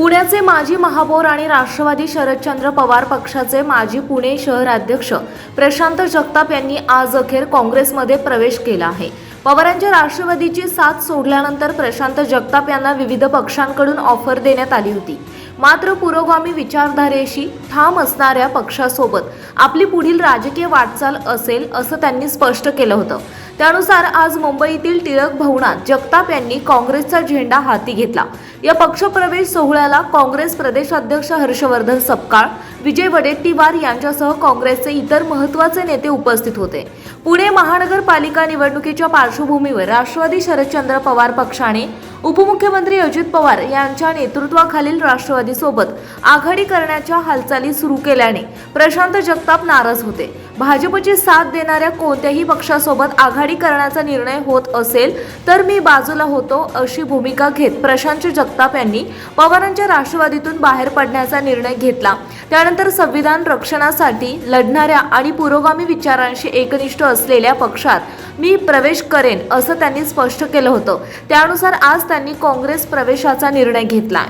पुण्याचे माजी महापौर आणि राष्ट्रवादी शरदचंद्र पवार पक्षाचे माजी पुणे शहराध्यक्ष प्रशांत जगताप यांनी आज अखेर काँग्रेसमध्ये प्रवेश केला आहे. पवारांच्या राष्ट्रवादीची साथ सोडल्यानंतर प्रशांत जगताप यांना विविध पक्षांकडून ऑफर देण्यात आली होती. मात्र पुरोगामी विचारधारेशी ठाम असणाऱ्या पक्षासोबत आपली पुढील राजकीय वाटचाल असेल असं त्यांनी स्पष्ट केलं होतं. त्यानुसार आज मुंबईतील टिळक भवनात जगताप यांनी काँग्रेसचा झेंडा हाती घेतला. या पक्षप्रवेश सोहळ्याला काँग्रेस प्रदेश अध्यक्ष हर्षवर्धन सपकाळ विजय वडेट्टीवार यांच्यासह काँग्रेसचे इतर महत्त्वाचे नेते उपस्थित होते. पुणे महानगरपालिका निवडणुकीच्या पार्श्वभूमीवर राष्ट्रवादी शरदचंद्र पवार पक्षाने उपमुख्यमंत्री अजित पवार यांच्या नेतृत्वाखालील राष्ट्रवादीसोबत आघाडी करण्याच्या हालचाली सुरू केल्याने प्रशांत जगताप नाराज होते. भाजपची साथ देणाऱ्या कोणत्याही पक्षासोबत आघाडी करण्याचा निर्णय होत असेल तर मी बाजूला होतो अशी भूमिका घेत प्रशांत जगताप यांनी पवारांच्या राष्ट्रवादीतून बाहेर पडण्याचा निर्णय घेतला. त्यानंतर संविधान रक्षणासाठी लढणाऱ्या आणि पुरोगामी विचारांशी एकनिष्ठ असलेल्या पक्षात मी प्रवेश करेन असं त्यांनी स्पष्ट केलं होतं. त्यानुसार आज त्यांनी काँग्रेस प्रवेशाचा निर्णय घेतला.